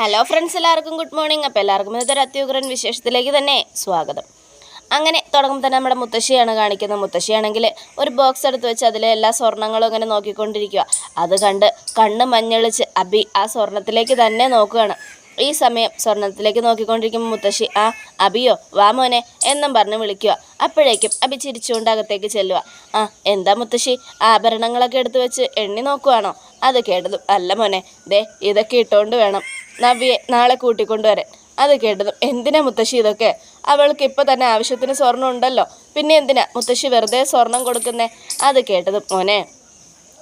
Hello friends എല്ലാവർക്കും good morning അപ്പോൾ എല്ലാവർക്കും ഇന്നത്തെ അത്യുഗ്രൻ വിശേഷത്തിലേക്ക് തന്നെ സ്വാഗതം. അങ്ങനെ തുടങ്ങുമ്പോൾ തന്നെ നമ്മുടെ മുത്തശ്ശിയാണ് കാണിക്കുന്നത്. മുത്തശ്ശിയാണെങ്കിൽ ഒരു ബോക്സ് എടുത്ത് വെച്ച് അതിലെ എല്ലാ സ്വർണങ്ങളും അങ്ങനെ നോക്കിക്കൊണ്ടിരിക്കുക അത് കണ്ട് കണ്ണ് മഞ്ഞളിച്ച് അബി ആ സ്വർണത്തിലേക്ക് തന്നെ നോക്കുകയാണ് ഈ സമയം സ്വർണത്തിലേക്ക് നോക്കിക്കൊണ്ടിരിക്കുമ്പോൾ മുത്തശ്ശി ആ അബിയോ വാമോനെ എന്നും പറഞ്ഞ് വിളിക്കുക. അപ്പോഴേക്കും അബി ചിരിച്ചുകൊണ്ട് അകത്തേക്ക് ചെല്ലുക. ആ എന്താ മുത്തശ്ശി ആഭരണങ്ങളൊക്കെ എടുത്തു വെച്ച് എണ്ണി നോക്കുവാണോ? അത് കേട്ടതും അല്ല മോനെ ദേ ഇതൊക്കെ ഇട്ടുകൊണ്ട് വേണം നവ്യെ നാളെ കൂട്ടിക്കൊണ്ടുവരാൻ. അത് കേട്ടതും എന്തിനാ മുത്തശ്ശി ഇതൊക്കെ? അവൾക്ക് ഇപ്പോൾ തന്നെ ആവശ്യത്തിന് സ്വർണം ഉണ്ടല്ലോ. പിന്നെ എന്തിനാ മുത്തശ്ശി വെറുതെ സ്വർണം കൊടുക്കുന്നേ? അത് കേട്ടതും മോനെ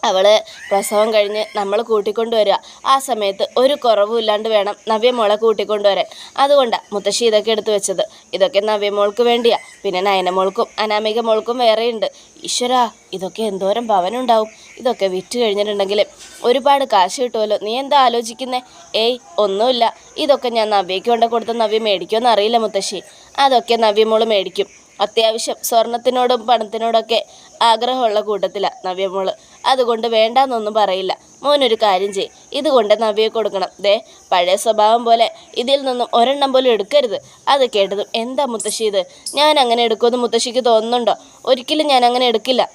അവൾ പ്രസവം കഴിഞ്ഞ് നമ്മൾ കൂട്ടിക്കൊണ്ടുവരിക. ആ സമയത്ത് ഒരു കുറവുമില്ലാണ്ട് വേണം നവ്യമോളെ കൂട്ടിക്കൊണ്ടുവരാൻ. അതുകൊണ്ടാണ് മുത്തശ്ശി ഇതൊക്കെ എടുത്തു വെച്ചത്. ഇതൊക്കെ നവ്യമോൾക്ക് വേണ്ടിയാ. പിന്നെ നയനമോൾക്കും അനാമിക മോൾക്കും വേറെയുണ്ട്. ഈശ്വരാ ഇതൊക്കെ എന്തോരം ഭവനുണ്ടാവും. ഇതൊക്കെ വിറ്റ് കഴിഞ്ഞിട്ടുണ്ടെങ്കിൽ ഒരുപാട് കാശ് കിട്ടുമല്ലോ. നീ എന്താ ആലോചിക്കുന്നേ? ഏയ് ഒന്നുമില്ല. ഇതൊക്കെ ഞാൻ നവ്യയ്ക്ക് കൊണ്ട് കൊടുത്ത നവ്യ മേടിക്കുമെന്ന് അറിയില്ല മുത്തശ്ശി. അതൊക്കെ നവ്യമോൾ മേടിക്കും. അത്യാവശ്യം സ്വർണത്തിനോടും പണത്തിനോടൊക്കെ ആഗ്രഹമുള്ള കൂട്ടത്തിലാണ് നവ്യമോൾ അതുകൊണ്ട് വേണ്ടാന്നൊന്നും പറയില്ല. മോനൊരു കാര്യം ചെയ് ഇതുകൊണ്ട് നവ്യെ കൊടുക്കണം. ദേ പഴയ സ്വഭാവം പോലെ ഇതിൽ നിന്നും ഒരെണ്ണം പോലും എടുക്കരുത്. അത് കേട്ടതും എന്താ മുത്തശ്ശി ഇത്? ഞാൻ അങ്ങനെ എടുക്കുമെന്ന് മുത്തശ്ശിക്ക് തോന്നുന്നുണ്ടോ? ഒരിക്കലും ഞാൻ അങ്ങനെ എടുക്കില്ല.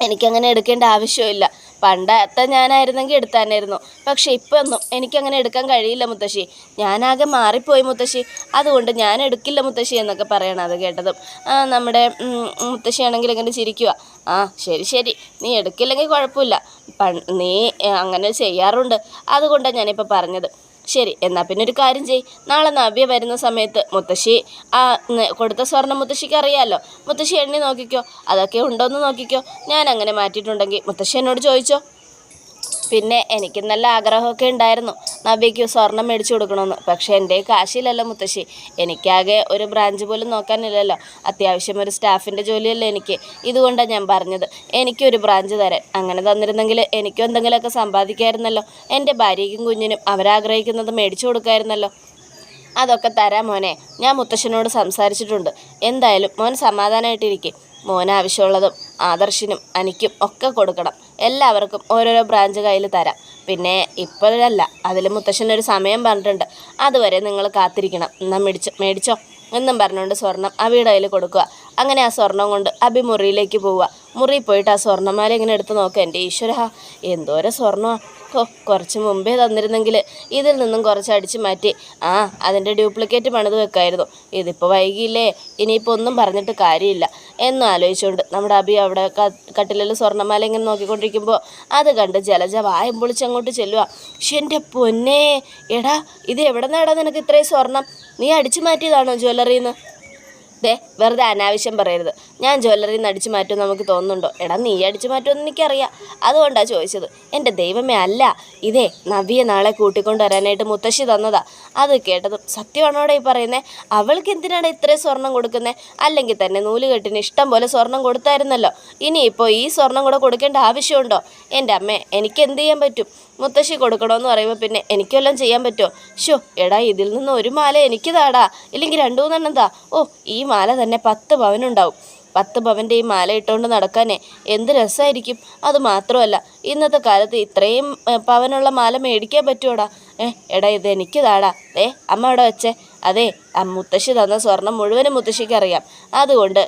എനിക്കങ്ങനെ എടുക്കേണ്ട ആവശ്യമില്ല പണ്ടത്തെ ഞാനായിരുന്നെങ്കിൽ എടുത്താനായിരുന്നു. പക്ഷെ ഇപ്പോൾ ഒന്നും എനിക്കങ്ങനെ എടുക്കാൻ കഴിയില്ല മുത്തശ്ശി. ഞാനാകെ മാറിപ്പോയി മുത്തശ്ശി. അതുകൊണ്ട് ഞാൻ എടുക്കില്ല മുത്തശ്ശി എന്നൊക്കെ പറയണം അത് കേട്ടതും. നമ്മുടെ മുത്തശ്ശിയാണെങ്കിൽ ഇങ്ങനെ ചിരിക്കുക ആ ശരി ശരി. നീ എടുക്കില്ലെങ്കിൽ കുഴപ്പമില്ല. നീ അങ്ങനെ ചെയ്യാറുണ്ട്. അതുകൊണ്ടാണ് ഞാനിപ്പോൾ പറഞ്ഞത്. ശരി എന്നാൽ പിന്നെ ഒരു കാര്യം ചെയ് നാളെ നവ്യ വരുന്ന സമയത്ത് മുത്തശ്ശി ആ കൊടുത്ത സ്വർണം മുത്തശ്ശിക്ക് അറിയാമല്ലോ മുത്തശ്ശി എണ്ണി നോക്കിക്കോ. അതൊക്കെ ഉണ്ടോയെന്ന് നോക്കിക്കോ. ഞാൻ അങ്ങനെ മാറ്റിയിട്ടുണ്ടെങ്കിൽ മുത്തശ്ശി എന്നോട് ചോദിച്ചോ? പിന്നെ എനിക്ക് നല്ല ആഗ്രഹമൊക്കെ ഉണ്ടായിരുന്നു. നബിക്ക് സ്വർണം മേടിച്ചു കൊടുക്കണമെന്ന്. പക്ഷേ എന്റെ കാശിലല്ലോ മുത്തശ്ശി. എനിക്കാകെ ഒരു ബ്രാഞ്ച് പോലും നോക്കാനില്ലല്ലോ. അത്യാവശ്യം ഒരു സ്റ്റാഫിന്റെ ജോലിയല്ലേ എനിക്ക്. ഇതുകൊണ്ടാണ് ഞാൻ പറഞ്ഞത്. എനിക്കൊരു ബ്രാഞ്ച് തരാൻ. അങ്ങനെ തന്നിരുന്നെങ്കിൽ എനിക്കും എന്തെങ്കിലുമൊക്കെ സമ്പാദിക്കായിരുന്നല്ലോ. എന്റെ ഭാര്യയ്ക്കും കുഞ്ഞിനും അവരാഗ്രഹിക്കുന്നത് മേടിച്ചു കൊടുക്കായിരുന്നല്ലോ. അതൊക്കെ തരാം മോനെ. ഞാൻ മുത്തശ്ശനോട് സംസാരിച്ചിട്ടുണ്ട്. എന്തായാലും മോൻ സമാധാനമായിട്ടിരിക്കും മോൻ ആവശ്യമുള്ളതും ആദർശിനും അനിക്കും ഒക്കെ കൊടുക്കണം. എല്ലാവർക്കും ഓരോരോ ബ്രാഞ്ച് കയ്യിൽ തരാം. പിന്നെ ഇപ്പോഴല്ല അതിൽ മുത്തശ്ശനൊരു സമയം പറഞ്ഞിട്ടുണ്ട്. അതുവരെ നിങ്ങൾ കാത്തിരിക്കണം. എന്നാൽ മേടിച്ചോ? മേടിച്ചോ? എന്നും പറഞ്ഞുകൊണ്ട് സ്വർണം അവിടെ കയ്യിൽ കൊടുക്കുക. അങ്ങനെ ആ സ്വർണം കൊണ്ട് അബി മുറിയിലേക്ക് പോവുക. മുറിയിൽ പോയിട്ട് ആ സ്വർണമാല ഇങ്ങനെ എടുത്ത് നോക്കുക. എന്റെ ഈശ്വര എന്തോരം സ്വർണമാണ് ഓ കുറച്ച് മുമ്പേ തന്നിരുന്നെങ്കിൽ ഇതിൽ നിന്നും കുറച്ച് അടിച്ച് മാറ്റി. ആ അതിന്റെ ഡ്യൂപ്ലിക്കേറ്റ് പണിത് വെക്കായിരുന്നു. ഇതിപ്പോൾ വൈകിയില്ലേ. ഇനിയിപ്പോൾ ഒന്നും പറഞ്ഞിട്ട് കാര്യമില്ല. എന്ന് ആലോചിച്ചുകൊണ്ട് നമ്മുടെ അബി അവിടെ കട്ടിലിൽ സ്വർണമാല ഇങ്ങനെ നോക്കിക്കൊണ്ടിരിക്കുമ്പോൾ അത് കണ്ട് ജലജ വായം പൊളിച്ചങ്ങോട്ട് ചെല്ലുക. പക്ഷെ എന്റെ പൊന്നേ. എടാ ഇത് എവിടെ നിന്നാടാ നിനക്ക് ഇത്രയും സ്വർണം? നീ അടിച്ചു മാറ്റിയതാണോ ജ്വല്ലറിന്ന് ദേ വെറുതെ അനാവശ്യം പറയരുത്. ഞാൻ ജ്വല്ലറി നടിച്ചു മാറ്റും നമുക്ക് തോന്നുന്നുണ്ടോ? എടാ നീ അടിച്ചു മാറ്റുമെന്ന് എനിക്കറിയാം. അതുകൊണ്ടാണ് ചോദിച്ചത്. എന്റെ ദൈവമേ അല്ല. ഇതേ നവിയെ നാളെ കൂട്ടിക്കൊണ്ട് വരാനായിട്ട് മുത്തശ്ശി തന്നതാ. അത് കേട്ടതും സത്യമാണോടെ ഈ പറയുന്നേ? അവൾക്ക് എന്തിനാണ് ഇത്രയും സ്വർണം കൊടുക്കുന്നത് അല്ലെങ്കിൽ തന്നെ നൂലുകെട്ടിന് ഇഷ്ടം പോലെ സ്വർണം കൊടുത്തായിരുന്നല്ലോ. ഇനിയിപ്പോൾ ഈ സ്വർണം കൂടെ കൊടുക്കേണ്ട ആവശ്യമുണ്ടോ? എന്റെ അമ്മേ എനിക്ക് എന്ത് ചെയ്യാൻ പറ്റും? മുത്തശ്ശി കൊടുക്കണമെന്ന് പറയുമ്പോൾ പിന്നെ എനിക്കെല്ലാം ചെയ്യാൻ പറ്റുമോ? ഷോ എടാ ഇതിൽ നിന്ന് ഒരു മാല എനിക്ക് താടാ ഇല്ലെങ്കിൽ രണ്ടു മൂന്നെണ്ണം താ ഓ ഈ മാല തന്നെ പത്ത് പവനുണ്ടാവും. പത്ത് പവന്റെ ഈ മാല ഇട്ടുകൊണ്ട് നടക്കാനേ എന്ത് രസമായിരിക്കും അത് മാത്രമല്ല ഇന്നത്തെ കാലത്ത് ഇത്രയും പവനുള്ള മാല മേടിക്കാൻ പറ്റുമോടാ ഏ എടാ ഇത് എനിക്ക് താടാ. ഏ അമ്മ അവിടെ വെച്ചേ. അതെ മുത്തശ്ശി തന്ന സ്വർണം മുഴുവനും മുത്തശ്ശിക്ക് അറിയാം. അതുകൊണ്ട്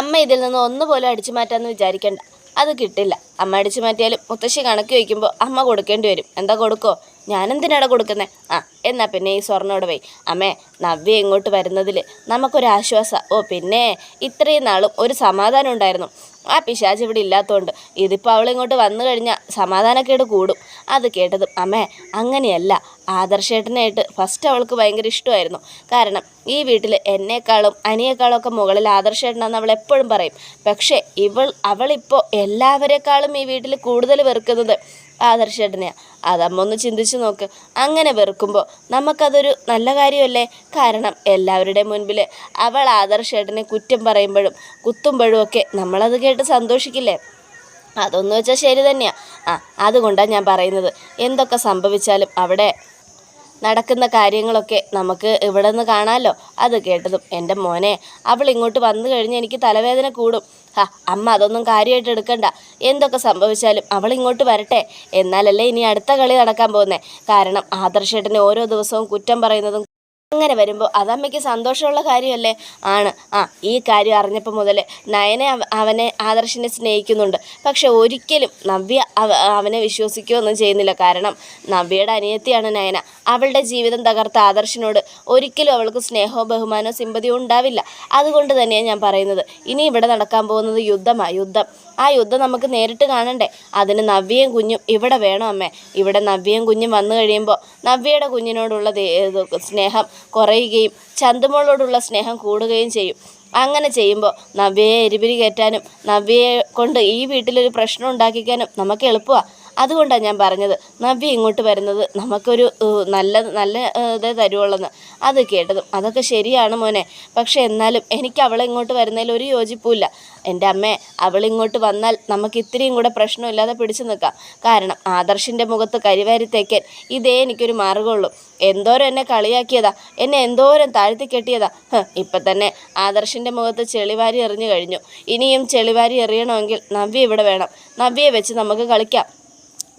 അമ്മ ഇതിൽ നിന്ന് ഒന്നുപോലും അടിച്ചു മാറ്റാമെന്ന് വിചാരിക്കണ്ട. അത് കിട്ടില്ല. അമ്മ അടിച്ചു മാറ്റിയാലും മുത്തശ്ശി കണക്ക് വയ്ക്കുമ്പോൾ അമ്മ കൊടുക്കേണ്ടി വരും. എന്താ കൊടുക്കോ? ഞാനെന്തിനാടാ കൊടുക്കുന്നത് ആ എന്നാ പിന്നെ ഈ സ്വർണോട് പോയി. അമ്മേ നവ്യ ഇങ്ങോട്ട് വരുന്നതിൽ നമുക്കൊരാശ്വാസം ഓ പിന്നെ ഇത്രയും നാളും ഒരു സമാധാനം ഉണ്ടായിരുന്നു. ആ പിശാജ് ഇവിടെ ഇല്ലാത്തതുകൊണ്ട് ഇതിപ്പോൾ അവളിങ്ങോട്ട് വന്നു കഴിഞ്ഞാൽ സമാധാനക്കേട് കൂടും. അത് കേട്ടതും അമ്മേ അങ്ങനെയല്ല. ആദർശേട്ടനായിട്ട് ഫസ്റ്റ് അവൾക്ക് ഭയങ്കര ഇഷ്ടമായിരുന്നു. കാരണം ഈ വീട്ടിൽ എന്നേക്കാളും അനിയേക്കാളും ഒക്കെ മുകളിൽ ആദർശേട്ടനാണെന്ന് അവൾ എപ്പോഴും പറയും. പക്ഷേ ഇവൾ അവളിപ്പോൾ എല്ലാവരെക്കാളും ഈ വീട്ടിൽ കൂടുതൽ വെറുക്കുന്നത് ആദർശേട്ടനെയാണ് അതമ്മ ഒന്ന് ചിന്തിച്ച് നോക്ക്. അങ്ങനെ വെറുക്കുമ്പോൾ നമുക്കതൊരു നല്ല കാര്യമല്ലേ? കാരണം എല്ലാവരുടെ മുൻപിൽ അവൾ ആദർശേട്ടനെ കുറ്റം പറയുമ്പോഴും കുത്തുമ്പോഴും ഒക്കെ നമ്മളത് കേട്ട് സന്തോഷിക്കില്ലേ? അതൊന്നു വെച്ചാൽ ശരി തന്നെയാണ് ആ അതുകൊണ്ടാണ് ഞാൻ പറയുന്നത്. എന്തൊക്കെ സംഭവിച്ചാലും അവിടെ നടക്കുന്ന കാര്യങ്ങളൊക്കെ നമുക്ക് ഇവിടെ നിന്ന് കാണാമല്ലോ അത് കേട്ടതും എന്റെ മോനെ അവൾ ഇങ്ങോട്ട് വന്നു കഴിഞ്ഞ് എനിക്ക് തലവേദന കൂടും. ഹാ അമ്മ അതൊന്നും കാര്യമായിട്ട് എടുക്കണ്ട. എന്തൊക്കെ സംഭവിച്ചാലും അവൾ ഇങ്ങോട്ട് വരട്ടെ. എന്നാലല്ലേ ഇനി അടുത്ത കളി നടക്കാൻ പോകുന്നേ. കാരണം ആദർശേട്ടനെ ഓരോ ദിവസവും കുറ്റം പറയുന്നതും അങ്ങനെ വരുമ്പോൾ അതമ്മയ്ക്ക് സന്തോഷമുള്ള കാര്യമല്ലേ? ആണ്. ആ ഈ കാര്യം അറിഞ്ഞപ്പോൾ മുതൽ നയനെ അവനെ ആദർശിനെ സ്നേഹിക്കുന്നുണ്ട്. പക്ഷെ ഒരിക്കലും നവ്യ അവനെ വിശ്വസിക്കുകയൊന്നും ചെയ്യുന്നില്ല. കാരണം നവ്യയുടെ അനിയത്തിയാണ് നയന. അവളുടെ ജീവിതം തകർത്ത ആദർശിനോട് ഒരിക്കലും അവൾക്ക് സ്നേഹമോ ബഹുമാനമോ സിമ്പതിയോ ഉണ്ടാവില്ല. അതുകൊണ്ട് തന്നെയാണ് ഞാൻ പറയുന്നത്. ഇനി ഇവിടെ നടക്കാൻ പോകുന്നത് യുദ്ധമാണ് യുദ്ധം. ആ യുദ്ധം നമുക്ക് നേരിട്ട് കാണണ്ടേ? അതിന് നവ്യയും കുഞ്ഞും ഇവിടെ വേണം അമ്മേ. ഇവിടെ നവ്യയും കുഞ്ഞും വന്നു കഴിയുമ്പോൾ നവ്യയുടെ കുഞ്ഞിനോടുള്ള സ്നേഹം കുറയുകയും ചന്തുമോളോടുള്ള സ്നേഹം കൂടുകയും ചെയ്യും. അങ്ങനെ ചെയ്യുമ്പോൾ നവ്യയെ എരിപിരി കയറ്റാനും നവ്യയെ കൊണ്ട് ഈ വീട്ടിലൊരു പ്രശ്നം ഉണ്ടാക്കിക്കാനും നമുക്ക് എളുപ്പമാണ് അതുകൊണ്ടാണ് ഞാൻ പറഞ്ഞത്. നവ്യ ഇങ്ങോട്ട് വരുന്നത് നമുക്കൊരു നല്ല നല്ല ഇത് തരുവുള്ളെന്ന് അത് കേട്ടതും. അതൊക്കെ ശരിയാണ് മോനെ. പക്ഷെ എന്നാലും എനിക്ക് അവളെ ഇങ്ങോട്ട് വരുന്നതിൽ ഒരു യോജിപ്പുമില്ല. എന്റെ അമ്മേ അവളിങ്ങോട്ട് വന്നാൽ നമുക്ക് ഇത്രയും കൂടെ പ്രശ്നമില്ലാതെ പിടിച്ചു നിൽക്കാം. കാരണം ആദർശിന്റെ മുഖത്ത് കരിവാരി തേക്കാൻ ഇതേ എനിക്കൊരു മാർഗമുള്ളൂ എന്തോരം എന്നെ കളിയാക്കിയതാ. എന്നെ എന്തോരം താഴ്ത്തി കെട്ടിയതാ. ഇപ്പം തന്നെ ആദർശിന്റെ മുഖത്ത് ചെളിവാരി എറിഞ്ഞു കഴിഞ്ഞു. ഇനിയും ചെളിവാരി എറിയണമെങ്കിൽ നവ്യ ഇവിടെ വേണം. നവ്യയെ വെച്ച് നമുക്ക് കളിക്കാം.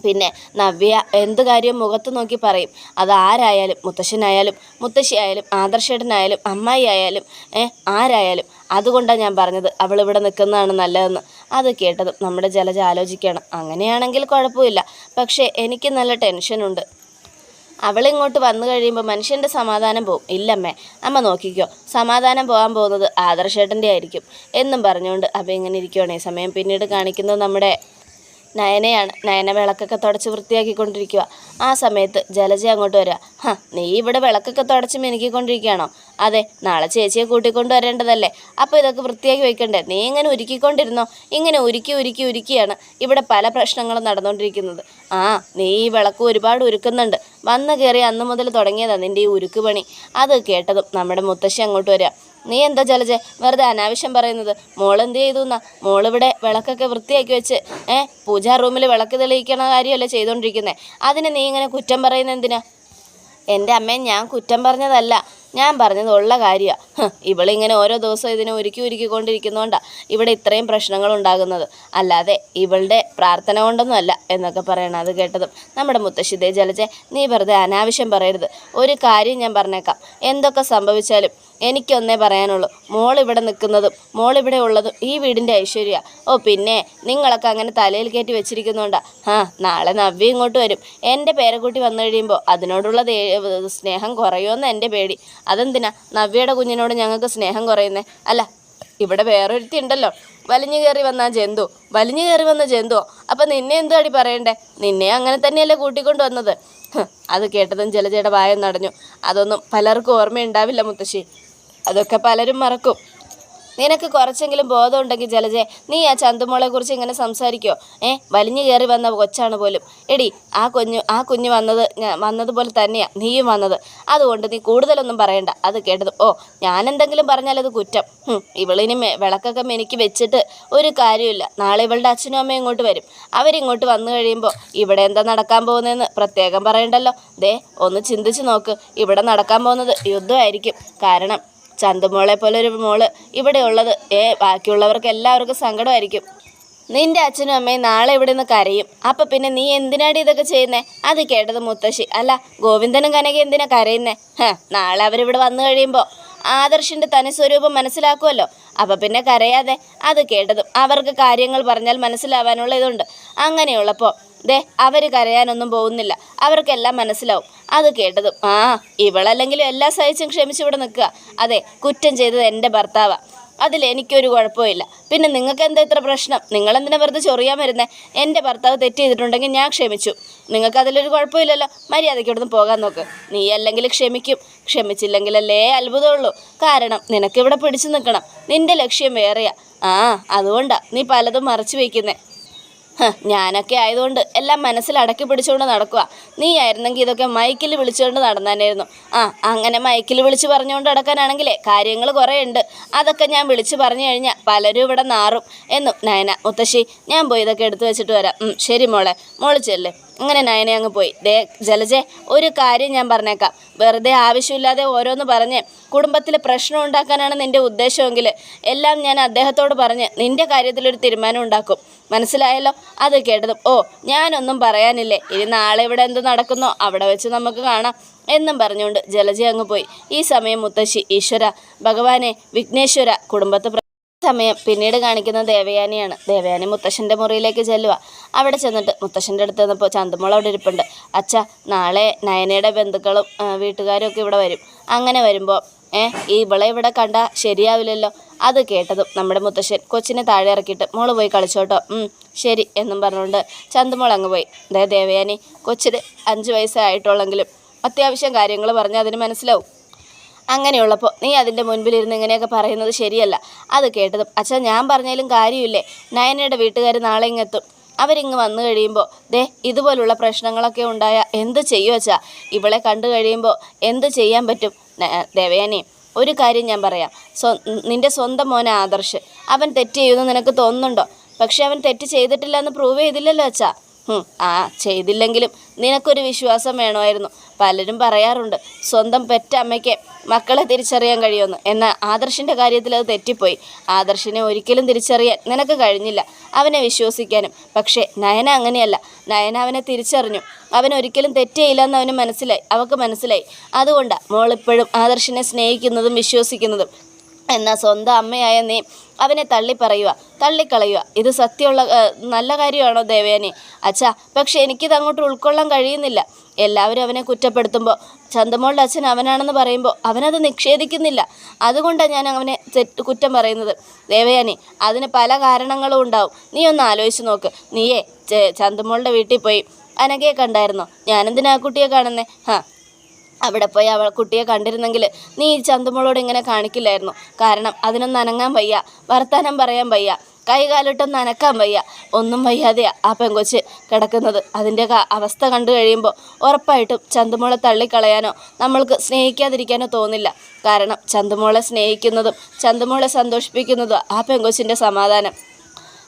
പിന്നെ നവ്യ എന്ത് കാര്യം മുഖത്ത് നോക്കി പറയും. അത് ആരായാലും മുത്തശ്ശനായാലും മുത്തശ്ശിയായാലും ആദർശേട്ടനായാലും അമ്മായി ആയാലും ഏ ആരായാലും. അതുകൊണ്ടാണ് ഞാൻ പറഞ്ഞത് അവൾ ഇവിടെ നിൽക്കുന്നതാണ് നല്ലതെന്ന്. അത് കേട്ടതും നമ്മുടെ ജലജ ആലോചിക്കണം. അങ്ങനെയാണെങ്കിൽ കുഴപ്പമില്ല. പക്ഷേ എനിക്ക് നല്ല ടെൻഷനുണ്ട്. അവളിങ്ങോട്ട് വന്നു കഴിയുമ്പോൾ മനുഷ്യന്റെ സമാധാനം പോവും. ഇല്ലമ്മേ അമ്മ നോക്കിക്കോ. സമാധാനം പോകാൻ പോകുന്നത് ആദർശേട്ടന്റെ ആയിരിക്കും. എന്നും പറഞ്ഞുകൊണ്ട് അപ്പം ഇങ്ങനെ ഇരിക്കുകയാണ് ഈ സമയം. പിന്നീട് കാണിക്കുന്നത് നമ്മുടെ നയനയാണ്. നയന വിളക്കൊക്കെ തുടച്ച് വൃത്തിയാക്കിക്കൊണ്ടിരിക്കുക ആ സമയത്ത് ജലജ അങ്ങോട്ട് വരിക. ഹ നീ ഇവിടെ വിളക്കൊക്കെ തുടച്ച് മിനുക്കിക്കൊണ്ടിരിക്കുകയാണോ? അതെ നാളെ ചേച്ചിയെ കൂട്ടിക്കൊണ്ട് വരേണ്ടതല്ലേ. അപ്പോൾ ഇതൊക്കെ വൃത്തിയാക്കി വെക്കണ്ടേ? നീ ഇങ്ങനെ ഉരുക്കിക്കൊണ്ടിരുന്നോ ഇങ്ങനെ ഉരുക്കി ഉരുക്കി ഉരുക്കിയാണ് ഇവിടെ പല പ്രശ്നങ്ങളും നടന്നുകൊണ്ടിരിക്കുന്നത് ആ നീ ഈ വിളക്ക് ഒരുപാട് ഉരുക്കുന്നുണ്ട്. വന്ന് കയറി അന്ന് മുതൽ തുടങ്ങിയതാണ് നിന്റെ ഈ ഉരുക്ക് പണി. അത് കേട്ടതും നമ്മുടെ മുത്തശ്ശി അങ്ങോട്ട് വരിക. നീ എന്താ ജലജെ? വെറുതെ അനാവശ്യം പറയുന്നത്. മോളെന്ത് ചെയ്തു എന്നാ? മോളിവിടെ വിളക്കൊക്കെ വൃത്തിയാക്കി വെച്ച് ഏ പൂജാ റൂമിൽ വിളക്ക് തെളിയിക്കണ കാര്യമല്ലേ ചെയ്തുകൊണ്ടിരിക്കുന്നത് അതിന് നീ ഇങ്ങനെ കുറ്റം പറയുന്നത് എന്തിനാ? എന്റെ അമ്മയെ ഞാൻ കുറ്റം പറഞ്ഞതല്ല. ഞാൻ പറഞ്ഞത് ഉള്ള കാര്യമാണ് ഇവളിങ്ങനെ ഓരോ ദിവസവും ഇതിനെ ഒരുക്കി ഒരുക്കിക്കൊണ്ടിരിക്കുന്നതുകൊണ്ടാണ് ഇവിടെ ഇത്രയും പ്രശ്നങ്ങൾ ഉണ്ടാകുന്നത് അല്ലാതെ ഇവളുടെ പ്രാർത്ഥന കൊണ്ടൊന്നും അല്ല എന്നൊക്കെ പറയണം അത് കേട്ടതും. നമ്മുടെ മുത്തശ്ശിതേ ജലജെ നീ വെറുതെ അനാവശ്യം പറയരുത്. ഒരു കാര്യം ഞാൻ പറഞ്ഞേക്കാം. എന്തൊക്കെ സംഭവിച്ചാലും എനിക്കൊന്നേ പറയാനുള്ളൂ. മോൾ ഇവിടെ നിൽക്കുന്നതും മോൾ ഇവിടെ ഉള്ളതും ഈ വീടിന്റെ ഐശ്വര്യ. ഓ പിന്നെ നിങ്ങളൊക്കെ അങ്ങനെ തലയിൽ കയറ്റി വെച്ചിരിക്കുന്നുണ്ടാ. ആ നാളെ നവ്യ ഇങ്ങോട്ട് വരും. എന്റെ പേരക്കുട്ടി വന്നു കഴിയുമ്പോൾ അതിനോടുള്ള സ്നേഹം കുറയുമെന്ന് എന്റെ പേടി. അതെന്തിനാ? നവ്യയുടെ കുഞ്ഞിനോട് ഞങ്ങൾക്ക് സ്നേഹം കുറയുന്നേ. അല്ല ഇവിടെ വേറൊരുത്തി ഉണ്ടല്ലോ. വലിഞ്ഞു കയറി വന്ന ജന്തു. വലിഞ്ഞു കയറി വന്ന ജന്തുവോ? അപ്പം നിന്നെ എന്തു അടി പറയണ്ടേ? നിന്നെ അങ്ങനെ തന്നെയല്ലേ കൂട്ടിക്കൊണ്ട് വന്നത്. അത് കേട്ടതും ജലജയുടെ വായം നടഞ്ഞു. അതൊന്നും പലർക്കും ഓർമ്മയുണ്ടാവില്ല മുത്തശ്ശി. അതൊക്കെ പലരും മറക്കും. നിനക്ക് കുറച്ചെങ്കിലും ബോധം ഉണ്ടെങ്കിൽ ജലജെ നീ ആ ചന്തുമോളെ കുറിച്ച് ഇങ്ങനെ സംസാരിക്കോ. ഏ വലിഞ്ഞു കയറി വന്ന കൊച്ചാണ് പോലും. എടി ആ കുഞ്ഞു ആ കുഞ്ഞു വന്നത് വന്നതുപോലെ തന്നെയാ നീയും വന്നത്. അതുകൊണ്ട് നീ കൂടുതലൊന്നും പറയണ്ട. അത് കേട്ടത്. ഓ ഞാൻ എന്തെങ്കിലും പറഞ്ഞാൽ അത് കുറ്റം. ഇവളിനി വിളക്കൊക്കെ എനിക്ക് വെച്ചിട്ട് ഒരു കാര്യമില്ല നാളെ ഇവളുടെ അച്ഛനും അമ്മയും ഇങ്ങോട്ട് വരും. അവരിങ്ങോട്ട് വന്നു കഴിയുമ്പോൾ ഇവിടെ എന്താ നടക്കാൻ പോകുന്നതെന്ന് പ്രത്യേകം പറയണ്ടല്ലോ. ദേ ഒന്ന് ചിന്തിച്ച് നോക്ക്. ഇവിടെ നടക്കാൻ പോകുന്നത് യുദ്ധമായിരിക്കും. കാരണം ചന്തുമോളെ പോലെ ഒരു മോൾ ഇവിടെ ഉള്ളത്. ഏ ബാക്കിയുള്ളവർക്ക് എല്ലാവർക്കും സങ്കടമായിരിക്കും. നിന്റെ അച്ഛനും അമ്മയും നാളെ ഇവിടെ നിന്ന് കരയും. അപ്പൊ പിന്നെ നീ എന്തിനാടി ഇതൊക്കെ ചെയ്യുന്നേ? അത് കേട്ടത് മുത്തശ്ശി. അല്ല ഗോവിന്ദനും കനക എന്തിനാ കരയുന്നേ? ഹ നാളെ അവരിവിടെ വന്നു കഴിയുമ്പോൾ ആദർശിന്റെ തനി സ്വരൂപം മനസ്സിലാക്കുമല്ലോ അപ്പൊ പിന്നെ കരയാതെ അത് കേട്ടതും അവർക്ക് കാര്യങ്ങൾ പറഞ്ഞാൽ മനസ്സിലാവാനുള്ള ഇതുണ്ട്. അങ്ങനെയുള്ളപ്പോൾ ദേ അവർ കരയാനൊന്നും പോകുന്നില്ല. അവർക്കെല്ലാം മനസ്സിലാവും. അത് കേട്ടതും. ആ ഇവളല്ലെങ്കിലും എല്ലാ സഹിച്ചും ക്ഷമിച്ച് ഇവിടെ നിൽക്കുക. അതെ കുറ്റം ചെയ്തത് എന്റെ ഭർത്താവാണ് അതിൽ എനിക്കൊരു കുഴപ്പമില്ല. പിന്നെ നിങ്ങൾക്ക് എന്താ ഇത്ര പ്രശ്നം? നിങ്ങളെന്തിനാ വെറുതെ ചൊറിയാൻ വരുന്നത് എന്റെ ഭർത്താവ് തെറ്റ് ചെയ്തിട്ടുണ്ടെങ്കിൽ ഞാൻ ക്ഷമിച്ചു. നിങ്ങൾക്ക് അതിലൊരു കുഴപ്പമില്ലല്ലോ. മര്യാദയ്ക്ക് ഇവിടുന്ന് പോകാൻ നോക്ക്. നീ അല്ലെങ്കിൽ ക്ഷമിക്കും. ക്ഷമിച്ചില്ലെങ്കിലല്ലേ അത്ഭുതമുള്ളൂ. കാരണം നിനക്കിവിടെ പിടിച്ചു നിൽക്കണം. നിന്റെ ലക്ഷ്യം വേറെയാ. ആ അതുകൊണ്ടാണ് നീ പലതും മറച്ചു വയ്ക്കുന്നേ. ഹ, ഞാനൊക്കെ ആയതുകൊണ്ട് എല്ലാം മനസ്സിൽ അടക്കി പിടിച്ചുകൊണ്ട് നടക്കുക. നീ ആയിരുന്നെങ്കിൽ ഇതൊക്കെ മൈക്കിൽ വിളിച്ചുകൊണ്ട് നടന്നാനായിരുന്നു. ആ അങ്ങനെ മൈക്കിൽ വിളിച്ച് പറഞ്ഞുകൊണ്ട് നടക്കാനാണെങ്കിലേ കാര്യങ്ങൾ കുറേ ഉണ്ട് അതൊക്കെ ഞാൻ വിളിച്ച് പറഞ്ഞു കഴിഞ്ഞാൽ പലരും ഇവിടെ നാറും. എന്നും നയന മുത്തശ്ശി ഞാൻ പോയി ഇതൊക്കെ എടുത്തു വെച്ചിട്ട് വരാം. ശരി മോളെ. മോൾ ചെല്ല്. അങ്ങനെ നയനെ അങ്ങ് പോയി. ദേ ജലജെ ഒരു കാര്യം ഞാൻ പറഞ്ഞേക്കാം. വെറുതെ ആവശ്യമില്ലാതെ ഓരോന്ന് പറഞ്ഞ് കുടുംബത്തിൽ പ്രശ്നം ഉണ്ടാക്കാനാണ് നിന്റെ ഉദ്ദേശമെങ്കിൽ എല്ലാം ഞാൻ അദ്ദേഹത്തോട് പറഞ്ഞ് നിന്റെ കാര്യത്തിലൊരു തീരുമാനം ഉണ്ടാക്കും. മനസ്സിലായല്ലോ? അത് കേട്ടതും ഓ ഞാനൊന്നും പറയാനില്ലേ? ഇനി നാളെ ഇവിടെ എന്ത് നടക്കുന്നോ? അവിടെ വെച്ച് നമുക്ക് കാണാം. എന്നും പറഞ്ഞുകൊണ്ട് ജലജ അങ്ങ് പോയി. ഈ സമയം മുത്തശ്ശി ഈശ്വര ഭഗവാനെ വിഘ്നേശ്വര കുടുംബത്തെ സമയം പിന്നീട് കാണിക്കുന്ന ദേവയാനിയാണ്. ദേവയാനി മുത്തശ്ശന്റെ മുറിയിലേക്ക് ചെല്ലുക അവിടെ ചെന്നിട്ട് മുത്തശ്ശന്റെ അടുത്ത് നിന്നപ്പോൾ ചന്തമോൾ അവിടെ ഇരിപ്പുണ്ട്. അച്ഛ നാളെ നയനയുടെ ബന്ധുക്കളും വീട്ടുകാരും ഒക്കെ ഇവിടെ വരും. അങ്ങനെ വരുമ്പോൾ ഏ ഈ ഇവളെ ഇവിടെ കണ്ട ശരിയാവില്ലല്ലോ? അത് കേട്ടതും നമ്മുടെ മുത്തശ്ശൻ കൊച്ചിനെ താഴെ ഇറക്കിയിട്ട് മോൾ പോയി കളിച്ചോട്ടോ. ശരി എന്നും പറഞ്ഞുകൊണ്ട് ചന്തമോൾ അങ്ങ് പോയി. ദേ ദേവയാനി കൊച്ചിന് അഞ്ച് വയസ്സായിട്ടുള്ളെങ്കിലും അത്യാവശ്യം കാര്യങ്ങൾ പറഞ്ഞാൽ അതിന് മനസ്സിലാവും. അങ്ങനെയുള്ളപ്പോൾ നീ അതിന്റെ മുൻപിലിരുന്ന് ഇങ്ങനെയൊക്കെ പറയുന്നത് ശരിയല്ല. അത് കേട്ടതും അച്ഛാ ഞാൻ പറഞ്ഞാലും കാര്യമില്ലേ? നയനയുടെ വീട്ടുകാർ നാളെ ഇങ്ങെത്തും. അവരിങ്ങ് വന്നു കഴിയുമ്പോൾ ദേ ഇതുപോലുള്ള പ്രശ്നങ്ങളൊക്കെ ഉണ്ടായ എന്ത് ചെയ്യുമോ അച്ഛാ? ഇവളെ കണ്ടു കഴിയുമ്പോൾ എന്ത് ചെയ്യാൻ പറ്റും? ദേവയാനി ഒരു കാര്യം ഞാൻ പറയാം. സ്വ നിന്റെ സ്വന്തം മോനെ ആദർശ്. അവൻ തെറ്റ് ചെയ്യുമെന്ന് നിനക്ക് തോന്നുന്നുണ്ടോ? പക്ഷെ അവൻ തെറ്റ് ചെയ്തിട്ടില്ല എന്ന് പ്രൂവ് ചെയ്തില്ലല്ലോ അച്ഛാ. ആ ചെയ്തില്ലെങ്കിലും നിനക്കൊരു വിശ്വാസം വേണമായിരുന്നു. പലരും പറയാറുണ്ട് സ്വന്തം പെറ്റമ്മയ്ക്ക് മക്കളെ തിരിച്ചറിയാൻ കഴിയുമെന്ന്. എന്നാൽ ആദർശിന്റെ കാര്യത്തിൽ അത് തെറ്റിപ്പോയി. ആദർശിനെ ഒരിക്കലും തിരിച്ചറിയാൻ നിനക്ക് കഴിഞ്ഞില്ല. അവനെ വിശ്വസിക്കാനും. പക്ഷേ നയന അങ്ങനെയല്ല. നയന അവനെ തിരിച്ചറിഞ്ഞു. അവൻ ഒരിക്കലും തെറ്റേയില്ലെന്ന് അവന് മനസ്സിലായി. അവൾക്ക് മനസ്സിലായി. അതുകൊണ്ടാണ് മോളിപ്പോഴും ആദർശിനെ സ്നേഹിക്കുന്നതും വിശ്വസിക്കുന്നതും. എന്നാൽ സ്വന്തം അമ്മയായ നീ അവനെ തള്ളിപ്പറയുക തള്ളിക്കളയുക. ഇത് സത്യമുള്ള നല്ല കാര്യമാണോ ദേവേനെ അച്ഛാ പക്ഷെ എനിക്കിത് അങ്ങോട്ട് ഉൾക്കൊള്ളാൻ കഴിയുന്നില്ല. എല്ലാവരും അവനെ കുറ്റപ്പെടുത്തുമ്പോൾ ചന്തമോളുടെ അച്ഛൻ അവനാണെന്ന് പറയുമ്പോൾ അവനത് നിഷേധിക്കുന്നില്ല. അതുകൊണ്ടാണ് ഞാൻ അവനെ തെറ്റ് കുറ്റം പറയുന്നത്. ദേവയാനി അതിന് പല കാരണങ്ങളും ഉണ്ടാവും. നീ ഒന്ന് ആലോചിച്ച് നോക്ക്. നീയേ ചന്തമോളുടെ വീട്ടിൽ പോയി അനഘയെ കണ്ടായിരുന്നോ? ഞാനെന്തിനാ കുട്ടിയെ കാണുന്നേ? ഹാ അവിടെ പോയി അവൾ കുട്ടിയെ കണ്ടിരുന്നെങ്കിൽ നീ ഈ ചന്തുമോളോട് ഇങ്ങനെ കാണിക്കില്ലായിരുന്നു. കാരണം അതിനൊന്നും അനങ്ങാൻ വയ്യ. വർത്താനം പറയാൻ വയ്യ. കൈകാലിട്ടൊന്നും അനക്കാൻ വയ്യ. ഒന്നും വയ്യാതെയാ ആ പെങ്കൊച്ച് കിടക്കുന്നത്. അതിന്റെ അവസ്ഥ കണ്ടു കഴിയുമ്പോൾ ഉറപ്പായിട്ടും ചന്തുമോളെ തള്ളിക്കളയാനോ നമ്മൾക്ക് സ്നേഹിക്കാതിരിക്കാനോ തോന്നില്ല. കാരണം ചന്തുമോളെ സ്നേഹിക്കുന്നതും ചന്തുമോളെ സന്തോഷിപ്പിക്കുന്നതും ആ പെങ്കൊച്ചിന്റെ സമാധാനം.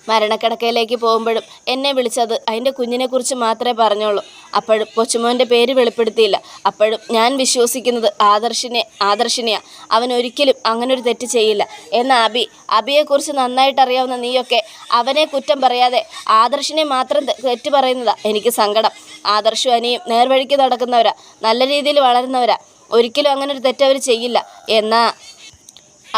മരണക്കിടക്കയിലേക്ക് പോകുമ്പോഴും എന്നെ വിളിച്ചത് അതിന്റെ കുഞ്ഞിനെക്കുറിച്ച് മാത്രമേ പറഞ്ഞുള്ളൂ അപ്പോഴും കൊച്ചുമോന്റെ പേര് വെളിപ്പെടുത്തിയില്ല. അപ്പോഴും ഞാൻ വിശ്വസിക്കുന്നത് ആദർശിനെ ആദർശിനെയാണ് അവൻ ഒരിക്കലും അങ്ങനൊരു തെറ്റ് ചെയ്യില്ല. എന്നാൽ അബി അബിയെക്കുറിച്ച് നന്നായിട്ട് അറിയാവുന്ന നീയൊക്കെ അവനെ കുറ്റം പറയാതെ ആദർശിനെ മാത്രം തെറ്റ് പറയുന്നതാ എനിക്ക് സങ്കടം. ആദർശും അനിയും നേർവഴിക്ക് നടക്കുന്നവരാ. നല്ല രീതിയിൽ വളരുന്നവരാ. ഒരിക്കലും അങ്ങനെ ഒരു തെറ്റ് അവർ ചെയ്യില്ല. എന്നാൽ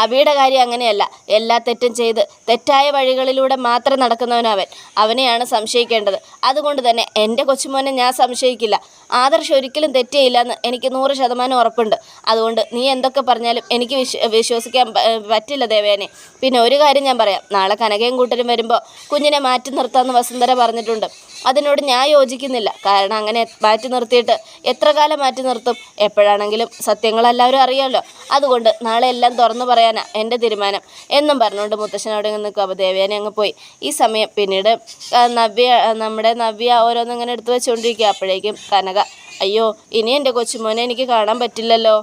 അബിയുടെ കാര്യം അങ്ങനെയല്ല. എല്ലാ തെറ്റും ചെയ്ത് തെറ്റായ വഴികളിലൂടെ മാത്രം നടക്കുന്നവനവൻ അവനെയാണ് സംശയിക്കേണ്ടത്. അതുകൊണ്ട് തന്നെ എന്റെ കൊച്ചുമോനെ ഞാൻ സംശയിക്കില്ല. ആദർശം ഒരിക്കലും തെറ്റേയില്ല എന്ന് എനിക്ക് നൂറ് ശതമാനം ഉറപ്പുണ്ട്. അതുകൊണ്ട് നീ എന്തൊക്കെ പറഞ്ഞാലും എനിക്ക് വിശ്വ വിശ്വസിക്കാൻ പറ്റില്ല ദേവേനെ. പിന്നെ ഒരു കാര്യം ഞാൻ പറയാം. നാളെ കനകയും കൂട്ടരും വരുമ്പോൾ കുഞ്ഞിനെ മാറ്റി നിർത്താമെന്ന് വസുന്ധര പറഞ്ഞിട്ടുണ്ട്. അതിനോട് ഞാൻ യോജിക്കുന്നില്ല. കാരണം അങ്ങനെ മാറ്റി നിർത്തിയിട്ട് എത്ര കാലം മാറ്റി നിർത്തും? എപ്പോഴാണെങ്കിലും സത്യങ്ങളെല്ലാവരും അറിയാമല്ലോ അതുകൊണ്ട് നാളെ എല്ലാം തുറന്നു പറയാനാ എന്റെ തീരുമാനം. എന്നും പറഞ്ഞുകൊണ്ട് മുത്തശ്ശൻ അവിടെ നിൽക്കും അപ്പോൾ ദേവയാനി അങ്ങ് പോയി. ഈ സമയം പിന്നീട് നവ്യ നമ്മുടെ നവ്യ ഓരോന്നും ഇങ്ങനെ എടുത്തു വെച്ചുകൊണ്ടിരിക്കുക അപ്പോഴേക്കും കനക അയ്യോ ഇനി എന്റെ കൊച്ചുമോനെ എനിക്ക് കാണാൻ പറ്റില്ലല്ലോ.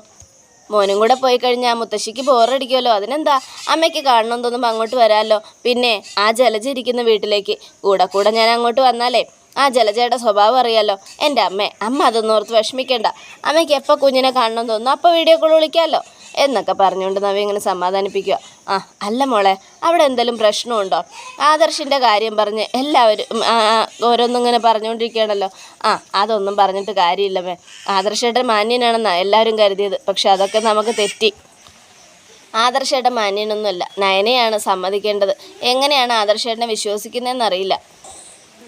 മോനും കൂടെ പോയി കഴിഞ്ഞാൽ മുത്തശ്ശിക്ക് ബോറടിക്കുമല്ലോ അതിനെന്താ? അമ്മയ്ക്ക് കാണണം തോന്നുമ്പോൾ അങ്ങോട്ട് വരാമല്ലോ പിന്നെ ആ ജലജിരിക്കുന്ന വീട്ടിലേക്ക്. കൂടെ കൂടെ ഞാൻ അങ്ങോട്ട് വന്നാലേ ആ ജലജയുടെ സ്വഭാവം അറിയാമല്ലോ എന്റെ അമ്മേ അമ്മ അതൊന്നും ഓർത്ത് വിഷമിക്കണ്ട. അമ്മയ്ക്ക് എപ്പോൾ കുഞ്ഞിനെ കാണണം തോന്നുന്നു. അപ്പോൾ വീഡിയോ കോൾ വിളിക്കാമല്ലോ എന്നൊക്കെ പറഞ്ഞുകൊണ്ട് നവി ഇങ്ങനെ സമാധാനിപ്പിക്കുക. ആ അല്ല മോളെ അവിടെ എന്തെങ്കിലും പ്രശ്നമുണ്ടോ? ആദർശിന്റെ കാര്യം പറഞ്ഞ് എല്ലാവരും ഓരോന്നും ഇങ്ങനെ പറഞ്ഞുകൊണ്ടിരിക്കുകയാണല്ലോ. ആ അതൊന്നും പറഞ്ഞിട്ട് കാര്യമില്ലമ്മേ ആദർശയുടെ മാന്യനാണെന്നാണ് എല്ലാവരും കരുതിയത്. പക്ഷെ അതൊക്കെ നമുക്ക് തെറ്റി. ആദർശയുടെ മാന്യനൊന്നുമല്ല. നയനയാണ് സമ്മതിക്കേണ്ടത്. എങ്ങനെയാണ് ആദർശേട്ടനെ വിശ്വസിക്കുന്നതെന്നറിയില്ല.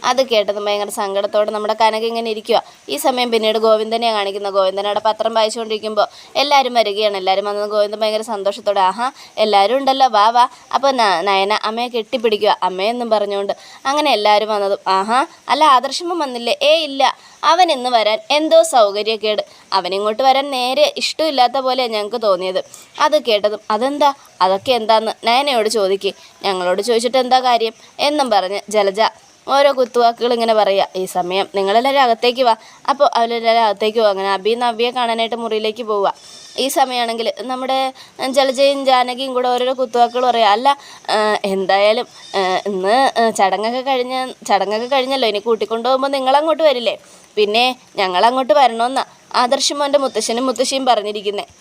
അത് കേട്ടതും ഭയങ്കര സങ്കടത്തോടെ നമ്മുടെ കനക ഇങ്ങനെ ഇരിക്കുക ഈ സമയം പിന്നീട് ഗോവിന്ദനെ കാണിക്കുന്ന. ഗോവിന്ദനയുടെ പത്രം വായിച്ചുകൊണ്ടിരിക്കുമ്പോൾ എല്ലാവരും വരികയാണ്. എല്ലാവരും വന്നത് ഗോവിന്ദൻ ഭയങ്കര സന്തോഷത്തോടെ ആഹാ എല്ലാവരും ഉണ്ടല്ലോ വാ വാ. അപ്പോൾ നയന അമ്മയെ കെട്ടിപ്പിടിക്കുക അമ്മയെന്നും പറഞ്ഞുകൊണ്ട് അങ്ങനെ എല്ലാവരും വന്നതും ആഹാ അല്ല ആദർശമ്മ വന്നില്ലേ? ഏ ഇല്ല. അവൻ ഇന്ന് വരാൻ എന്തോ സൗകര്യക്കേട് അവനിങ്ങോട്ട് വരാൻ നേരെ ഇഷ്ടമില്ലാത്ത പോലെ ഞങ്ങൾക്ക് തോന്നിയത്. അത് കേട്ടതും അതെന്താ? അതൊക്കെ എന്താന്ന്? നയനയോട് ചോദിക്കേ. ഞങ്ങളോട് ചോദിച്ചിട്ട് എന്താ കാര്യം? എന്നും പറഞ്ഞ് ജലജ ഓരോ കുത്തുവാക്കുകൾ ഇങ്ങനെ പറയുക ഈ സമയം നിങ്ങളെല്ലാവരും അകത്തേക്ക് വാ. അപ്പോൾ അവരെല്ലാവരും അകത്തേക്ക് പോകും അങ്ങനെ അബി നവ്യെ കാണാനായിട്ട് മുറിയിലേക്ക് പോവുക. ഈ സമയമാണെങ്കിൽ നമ്മുടെ ജലജയും ജാനകിയും കൂടെ ഓരോരോ കുത്തുവാക്കുകൾ പറയാം. അല്ല എന്തായാലും ഇന്ന് ചടങ്ങൊക്കെ കഴിഞ്ഞ ചടങ്ങൊക്കെ കഴിഞ്ഞല്ലോ. ഇനി കൂട്ടിക്കൊണ്ടു പോകുമ്പോൾ നിങ്ങളങ്ങോട്ട് വരില്ലേ? പിന്നെ ഞങ്ങളങ്ങോട്ട് വരണമെന്നാണ് ആദർശമോന്റെ മുത്തശ്ശനും മുത്തശ്ശിയും പറഞ്ഞിരിക്കുന്നത്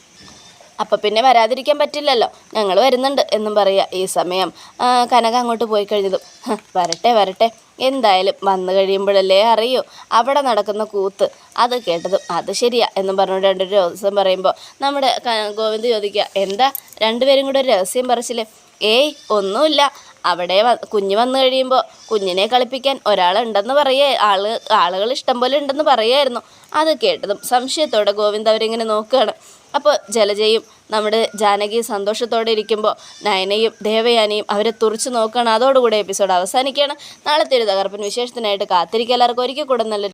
അപ്പം പിന്നെ വരാതിരിക്കാൻ പറ്റില്ലല്ലോ. ഞങ്ങൾ വരുന്നുണ്ട് എന്നും പറയുക ഈ സമയം കനക അങ്ങോട്ട് പോയി കഴിഞ്ഞതും. വരട്ടെ വരട്ടെ. എന്തായാലും വന്നു കഴിയുമ്പോഴല്ലേ അറിയൂ. അവിടെ നടക്കുന്ന കൂത്ത് അത് കേട്ടതും അത് ശരിയാ എന്ന് പറഞ്ഞുകൊണ്ട് രണ്ടൊരു ദിവസം പറയുമ്പോൾ നമ്മുടെ ഗോവിന്ദ് ചോദിക്കുക എന്താ? രണ്ടുപേരും കൂടെ ഒരു രഹസ്യം പറച്ചില്ലേ? ഏയ് ഒന്നുമില്ല. അവിടെ കുഞ്ഞ് വന്നു കഴിയുമ്പോൾ കുഞ്ഞിനെ കളിപ്പിക്കാൻ ഒരാളുണ്ടെന്ന് പറയേ ആൾ ആളുകൾ ഇഷ്ടം പോലെ ഉണ്ടെന്ന് പറയായിരുന്നു. അത് കേട്ടതും സംശയത്തോടെ ഗോവിന്ദ് അവരിങ്ങനെ നോക്കുകയാണ് അപ്പോൾ ജലജയും നമ്മുടെ ജാനകി സന്തോഷത്തോടെ ഇരിക്കുമ്പോൾ നയനയും ദേവയാനിയും അവരെ തുറച്ചു നോക്കുകയാണ് അതോടുകൂടെ എപ്പിസോഡ് അവസാനിക്കുകയാണ്. നാളത്തെ ഒരു തകർപ്പൻ വിശേഷത്തിനായിട്ട് കാത്തിരിക്കുക. എല്ലാവർക്കും ഒരിക്കൽ കൂടെ നല്ല